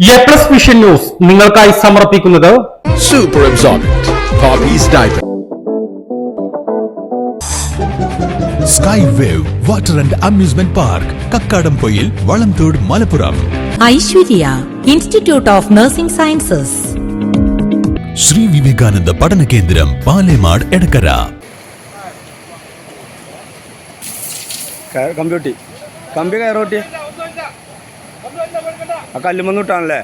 A plus vision news നിങ്ങൾക്കായി സമർപ്പിക്കുന്നത് super. Sky wave water and amusement park Kakkadampoil Valamthode Malappuram Aishwarya institute of nursing sciences Shri Vivekananda പഠന കേന്ദ്രം പാലേമാട് എടക്കര കമ്പ്യൂട്ടി കമ്പി കയറോട്ടി ആ കല്ലുമന്നൂട്ടാണല്ലേ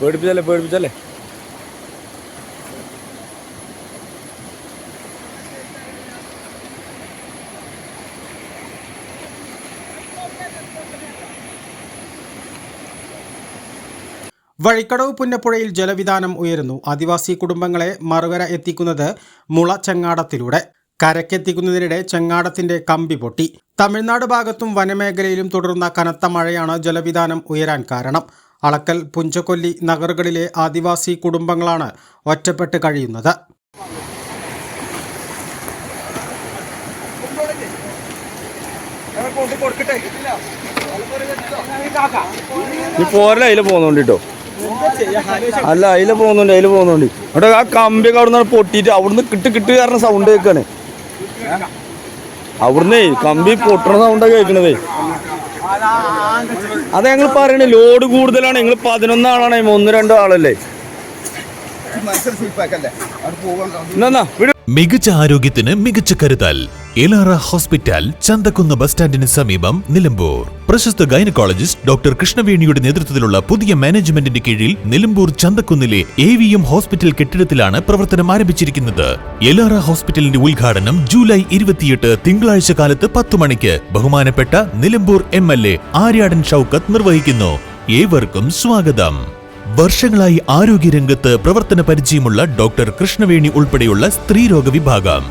പേടിപ്പിച്ചല്ലേ പേടിപ്പിച്ചല്ലേ? വഴിക്കടവ് പുന്നപ്പുഴയിൽ ജലവിധാനം ഉയരുന്നു. ആദിവാസി കുടുംബങ്ങളെ മറുകര എത്തിക്കുന്നത് മുള ചെങ്ങാടത്തിലൂടെ. കരക്കെത്തിക്കുന്നതിനിടെ ചെങ്ങാടത്തിന്റെ കമ്പി പൊട്ടി. തമിഴ്നാട് ഭാഗത്തും വനമേഖലയിലും തുടർന്ന കനത്ത മഴയാണ് ജലവിധാനം ഉയരാൻ കാരണം. അളക്കൽ പുഞ്ചക്കൊല്ലി നഗറുകളിലെ ആദിവാസി കുടുംബങ്ങളാണ് ഒറ്റപ്പെട്ട് കഴിയുന്നത്. നീ പോരല അതിൽ പോകുന്നുണ്ട് കേട്ടോ അല്ല അതിൽ പോകുന്നുണ്ട് അതിൽ പോകുന്നുണ്ട്. അവിടെ ആ കമ്പി അവിടെ അവിടുന്ന് പൊട്ടിയിട്ട് അവിടുന്ന് കിട്ട് കിട്ട് കാരണം സൗണ്ട് കേൾക്കാണ് അവിടുന്ന് കമ്പി പൊട്ടണ സൗണ്ടാ കേൾക്കണതേ അത് ഞങ്ങൾ പറയണേ ലോഡ് കൂടുതലാണ്. ഞങ്ങൾ പതിനൊന്നാളാണ് ഒന്ന് രണ്ടോ ആളല്ലേ? മികച്ച ആരോഗ്യത്തിന് മികച്ച കരുതൽ. എലാറ ഹോസ്പിറ്റൽ ചന്തക്കുന്ന് ബസ് സ്റ്റാൻഡിന് സമീപം നിലമ്പൂർ. പ്രശസ്ത ഗൈനക്കോളജിസ്റ്റ് ഡോക്ടർ കൃഷ്ണവേണിയുടെ നേതൃത്വത്തിലുള്ള പുതിയ മാനേജ്മെന്റിന്റെ കീഴിൽ നിലമ്പൂർ ചന്തക്കുന്നിലെ എ വി എം ഹോസ്പിറ്റൽ കെട്ടിടത്തിലാണ് പ്രവർത്തനം ആരംഭിച്ചിരിക്കുന്നത്. എലാറ ഹോസ്പിറ്റലിന്റെ ഉദ്ഘാടനം ജൂലൈ ഇരുപത്തിയെട്ട് തിങ്കളാഴ്ച കാലത്ത് പത്ത് മണിക്ക്. ബഹുമാനപ്പെട്ട Nilambur M L A Aryadan Shoukath നിർവഹിക്കുന്നു. ഏവർക്കും സ്വാഗതം. വർഷങ്ങളായി ആരോഗ്യരംഗത്ത് പ്രവർത്തന പരിചയമുള്ള ഡോക്ടർ കൃഷ്ണവേണി ഉൾപ്പെടെയുള്ള സ്ത്രീരോഗ വിഭാഗം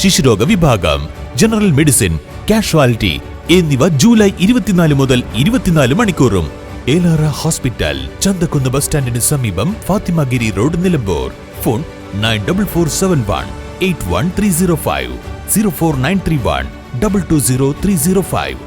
ശിശുരോഗ വിഭാഗം ജനറൽ മെഡിസിൻ കാഷ്വാലിറ്റി എന്നിവ ജൂലൈ ഇരുപത്തിനാല് മുതൽ ഇരുപത്തിനാല് മണിക്കൂറും. ഏലാറ ഹോസ്പിറ്റൽ ചന്തക്കുന്ന് ബസ് സ്റ്റാൻഡിന് സമീപം Fathimagiri road Nilambur. Phone nine double four seven one eight one three zero five zero four nine three one double two zero three zero five.